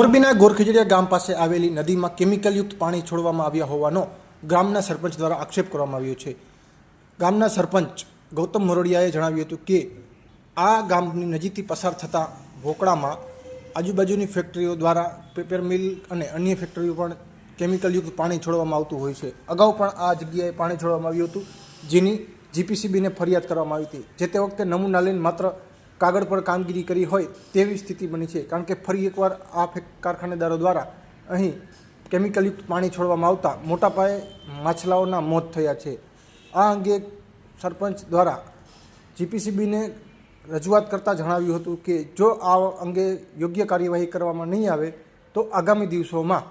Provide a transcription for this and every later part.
મોરબીના ગોરખીજડીયા ગામ પાસે આવેલી નદીમાં કેમિકલયુક્ત પાણી છોડવામાં આવ્યા હોવાનો ગામના સરપંચ દ્વારા આક્ષેપ કરવામાં આવ્યો છે. ગામના સરપંચ ગૌતમ મોરડિયાએ જણાવ્યું હતું કે, આ ગામની નજીકથી પસાર થતા ભોકળામાં આજુબાજુની ફેક્ટરીઓ દ્વારા પેપર મિલ અને અન્ય ફેક્ટરીઓ પણ કેમિકલયુક્ત પાણી છોડવામાં આવતું હોય છે. અગાઉ પણ આ જગ્યાએ પાણી છોડવામાં આવ્યું હતું, જેની જીપીસીબીને ફરિયાદ કરવામાં આવી હતી. જે તે વખતે નમૂના લઈને માત્ર કાગળ પર કામગીરી કરી હોય તેવી સ્થિતિ બની છે. કારણ કે ફરી એકવાર આ કારખાનેદારો દ્વારા અહીં કેમિકલયુક્ત પાણી છોડવામાં આવતા મોટા પાયે માછલાઓના મોત થયા છે. આ અંગે સરપંચ દ્વારા જીપીસીબીને રજૂઆત કરતાં જણાવ્યું હતું કે જો આ અંગે યોગ્ય કાર્યવાહી કરવામાં નહીં આવે, તો આગામી દિવસોમાં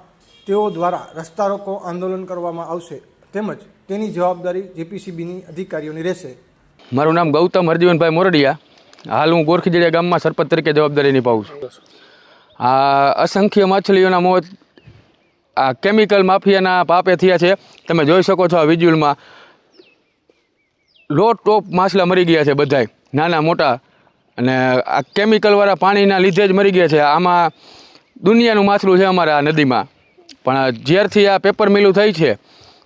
તેઓ દ્વારા રસ્તા રોકો આંદોલન કરવામાં આવશે તેમજ તેની જવાબદારી જીપીસીબીની અધિકારીઓની રહેશે. મારું નામ ગૌતમ હરજીવનભાઈ મોરડિયા. હાલ હું ગોરખીજડિયા ગામમાં સરપંચ તરીકે જવાબદારી નિભાવું છું. આ અસંખ્ય માછલીઓના મોત આ કેમિકલ માફિયાના પાપે થયા છે. તમે જોઈ શકો છો આ વિજ્યુલમાં લો ટોપ માછલા મરી ગયા છે બધાય. નાના, મોટા અને આ કેમિકલવાળા પાણીના લીધે જ મરી ગયા છે. આમાં દુનિયાનું માછલું છે અમારા આ નદીમાં. પણ જ્યારથી આ પેપર મિલું થઈ છે,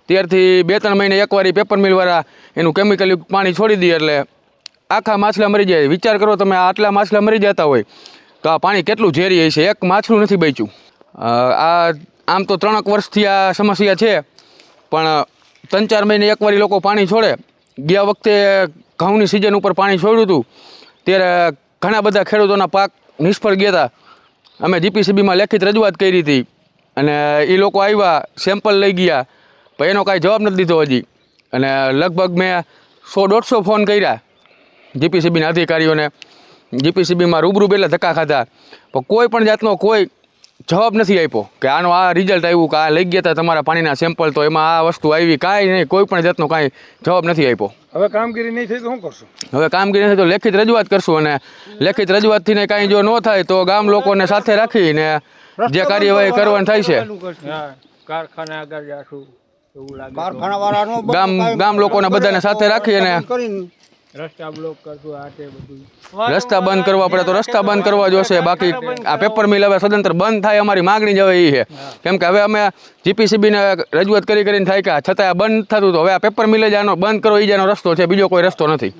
ત્યારથી બે ત્રણ મહિને એકવાર પેપર મિલવાળા એનું કેમિકલયુક્ત પાણી છોડી દઈએ એટલે આખા માછલા મરી જાય. વિચાર કરો તમે આટલા માછલા મરી જતા હોય, તો આ પાણી કેટલું ઝેરી છે એક માછલું નથી બચ્યું. આ, આમ તો ત્રણેક વર્ષથી આ સમસ્યા છે, પણ ત્રણ ચાર મહિને એકવાર લોકો પાણી છોડે. ગયા વખતે ઘઉંની સિઝન ઉપર પાણી છોડ્યું હતું. ત્યારે ઘણા બધા ખેડૂતોના પાક નિષ્ફળ ગયા હતા. અમે જીપીસીબીમાં લેખિત રજૂઆત કરી હતી. અને એ લોકો આવ્યા, સેમ્પલ લઈ ગયા, પણ એનો કાંઈ જવાબ નથી દીધો હજી. અને લગભગ મેં સો દોઢસો ફોન કર્યા. જીપીસીબીના અધિકારીઓને જીપીસીબીમાં રૂબરૂ પહેલાં ધક્કા ખાધા. પણ કોઈ પણ જાતનો કોઈ જવાબ નથી આપ્યો કે આનો આ રિઝલ્ટ આવ્યું કે આ લઈ ગયા હતા તમારા પાણીના સેમ્પલ તો એમાં આ વસ્તુ આવી કાંઈ નહીં કોઈ પણ જાતનો કાંઈ જવાબ નથી આપ્યો. હવે કામગીરી નહીં થઈ તો શું કરશું? હવે કામગીરી નથી તો લેખિત રજૂઆત કરશું અને લેખિત રજૂઆતથી ને કાંઈ જો ન થાય તો ગામ લોકોને સાથે રાખીને જે કાર્યવાહી કરવાની થાય છે. હા કારખાને આગળ જાશું ગામ ગામ લોકોને બધાને સાથે રાખી અને રસ્તા બ્લોક કરશું આ તે બધું. રસ્તા બંધ કરવા પડે તો રસ્તા બંધ કરવા જોશે. બાકી આ પેપર મિલ હવે સદંતર બંધ થાય અમારી માગણી જ હવે એ છે. કેમ કે હવે અમે જીપીસીબીને રજૂઆત કરી કરીને થાય કે આ છતાં આ બંધ થતું તો હવે આ પેપર મિલ જ આનો બંધ કરો એ જ આનો રસ્તો છે બીજો કોઈ રસ્તો નથી.